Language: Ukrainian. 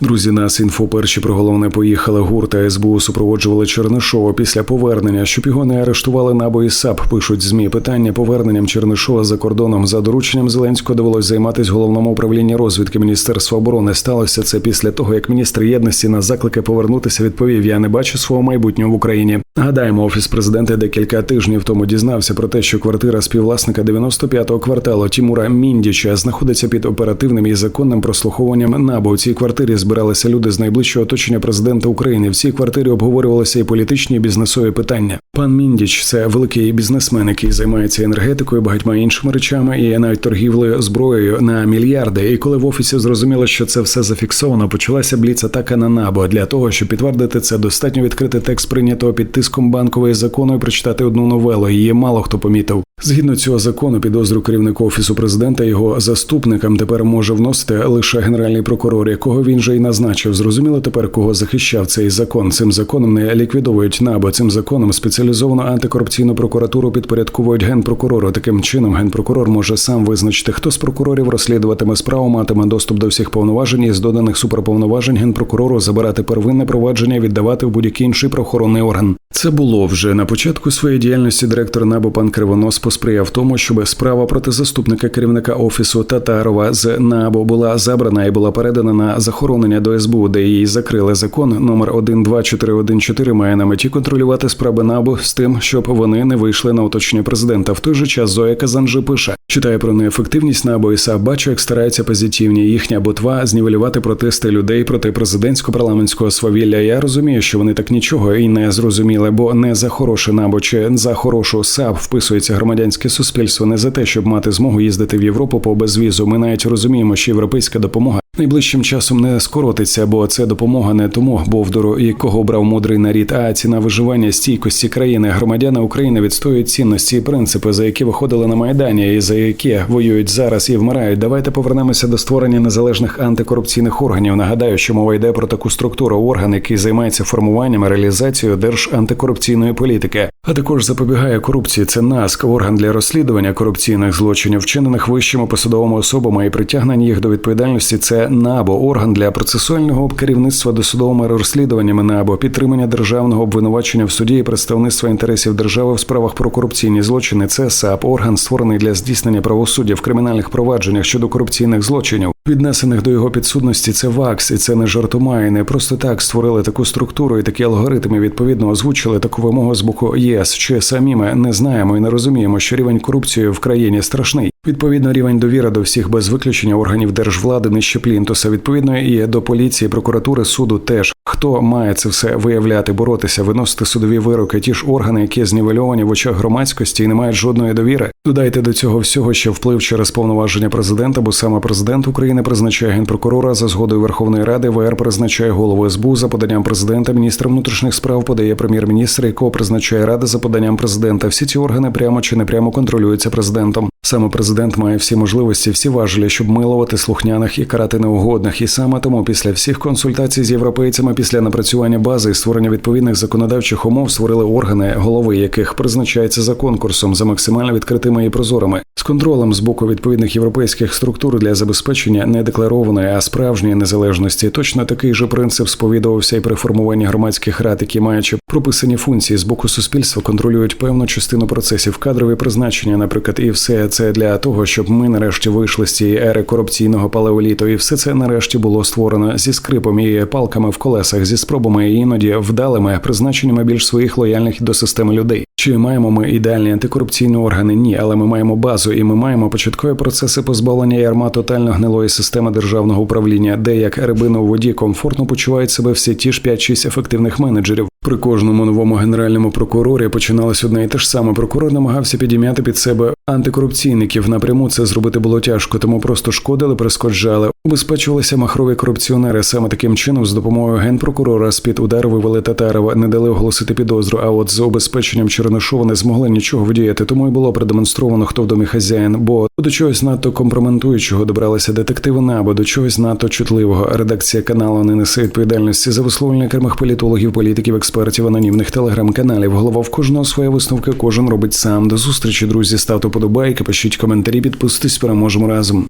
Друзі, нас інфо перші про головне поїхали. ГУР та СБУ супроводжували Чернишова після повернення, щоб його не арештували набо і САП. Пишуть змі питання поверненням Чернишова за кордоном за дорученням Зеленського довелось займатися головному управлінні розвідки Міністерства оборони. Сталося це після того, як міністр єдності на заклики повернутися відповів: Я не бачу свого майбутнього в Україні. Нагадаємо, офіс президента декілька тижнів тому дізнався про те, що квартира співвласника 95-го кварталу Тімура Міндіча знаходиться під оперативним і законним прослуховуванням НАБУ. У цій квартирі збиралися люди з найближчого оточення президента України. В цій квартирі обговорювалися і політичні і бізнесові питання. Пан Міндіч це великий бізнесмен, який займається енергетикою, багатьма іншими речами і навіть торгівлею зброєю на мільярди. І коли в офісі зрозуміло, що це все зафіксовано, почалася бліц-атака на НАБУ. Для того щоб підтвердити це, достатньо відкрити текст прийнятого під тиском банкової закону і прочитати одну новелу. Її мало хто помітив. Згідно цього закону, підозру керівнику офісу президента його заступникам тепер може вносити лише генеральний прокурор, якого він же й назначив. Зрозуміло тепер, кого захищав цей закон. Цим законом не ліквідовують НАБУ. Цим законом спеціалізовану антикорупційну прокуратуру підпорядковують генпрокурору. Таким чином, генпрокурор може сам визначити, хто з прокурорів розслідуватиме справу, матиме доступ до всіх повноважень і з доданих суперповноважень генпрокурору забирати первинне провадження, віддавати в будь-який інший правоохоронний орган. Це було вже на початку своєї діяльності. Директор НАБУ пан Кривонос посприяв тому, щоб справа проти заступника керівника офісу Татарова з НАБУ була забрана і була передана на захоронення до СБУ, де її закрили. Закон номер 12414 має на меті контролювати справи НАБУ з тим, щоб вони не вийшли на оточення президента. В той же час Зоя Казанжи пише. Читає про неефективність набо і САП, бачу, як стараються позитивні. Їхня ботва знівелювати протести людей проти президентсько-парламентського свавілля. Я розумію, що вони так нічого і не зрозуміли, бо не за хороше набо чи за хорошу САП вписується громадянське суспільство, не за те, щоб мати змогу їздити в Європу по безвізу. Ми навіть розуміємо, що європейська допомога найближчим часом не скоротиться, бо це допомога не тому бовдуру, якого брав мудрий нарід, а ціна виживання стійкості країни. Громадяни України відстоюють цінності і принципи, за які виходили на майдані, і за які воюють зараз і вмирають. Давайте повернемося до створення незалежних антикорупційних органів. Нагадаю, що мова йде про таку структуру орган, який займається формуванням і реалізацією держантикорупційної політики, а також запобігає корупції. Це НАСК, орган для розслідування корупційних злочинів, вчинених вищими посадовими особами і притягнення їх до відповідальності. Це НАБО, орган для процесуального керівництва досудовими розслідуваннями НАБО, підтримання державного обвинувачення в суді і представництва інтересів держави в справах про корупційні злочини. Це САП, орган створений для здійснення правосуддя в кримінальних провадженнях щодо корупційних злочинів, віднесених до його підсудності. Це ВАКС, і це не жартома, і не просто так створили таку структуру і такі алгоритми. Відповідно озвучили таку вимогу з боку ЄС. Чи самі ми не знаємо і не розуміємо, що рівень корупції в країні страшний. Відповідно, рівень довіри до всіх без виключення органів держвлади нижче плінтуса. Відповідно, і до поліції, прокуратури, суду теж хто має це все виявляти, боротися, виносити судові вироки, ті ж органи, які знівельовані в очах громадськості і не мають жодної довіри. Додайте до цього всього, що вплив через повноваження президента, бо саме президент України призначає генпрокурора за згодою Верховної Ради. ВР призначає голову СБУ за поданням президента. Міністр внутрішніх справ подає прем'єр-міністр, якого призначає рада за поданням президента. Всі ці органи прямо чи непрямо контролюються президентом. Саме президент має всі можливості, всі важелі, щоб милувати слухняних і карати неугодних. І саме тому, після всіх консультацій з європейцями, після напрацювання бази і створення відповідних законодавчих умов, створили органи, голови яких призначається за конкурсом за максимально відкритими і прозорими, з контролем з боку відповідних європейських структур для забезпечення не декларованої, а справжньої незалежності. Точно такий же принцип сповідувався і при формуванні громадських рад, які маючи прописані функції з боку суспільства, контролюють певну частину процесів, кадрові призначення, наприклад, і все це для того, щоб ми нарешті вийшли з цієї ери корупційного палеоліту, і все це нарешті було створено зі скрипом і палками в колесах, зі спробами і іноді вдалими призначеннями більш своїх лояльних до системи людей. Чи маємо ми ідеальні антикорупційні органи? Ні, але ми маємо базу, і ми маємо початкові процеси позбавлення ярма тотально гнилої системи державного управління, де як рибину у воді комфортно почувають себе всі ті ж 5-6 ефективних менеджерів. При кожному новому генеральному прокурорі починалось одне і те ж саме. Прокурор намагався підім'яти під себе антикорупційників. Напряму це зробити було тяжко, тому просто шкодили, прискоджали. Убезпечувалися махрові корупціонери. Саме таким чином, з допомогою генпрокурора з під удару вивели Татарова, не дали оголосити підозру. А от з убезпеченням Чернишова не змогли нічого вдіяти. Тому й було продемонстровано, хто в домі хазяїн. Бо до чогось надто компрометуючого добралися детективи НАБО, до чогось надто чутливого. Редакція каналу не несе відповідальності за висловлення окремих політологів, політиків, експертів, анонімних телеграм-каналів. Голова в кожного своє висновки, кожен робить сам. До зустрічі, друзі. Ставте подобайки, пишіть коментарі, підписуйтесь, переможемо разом.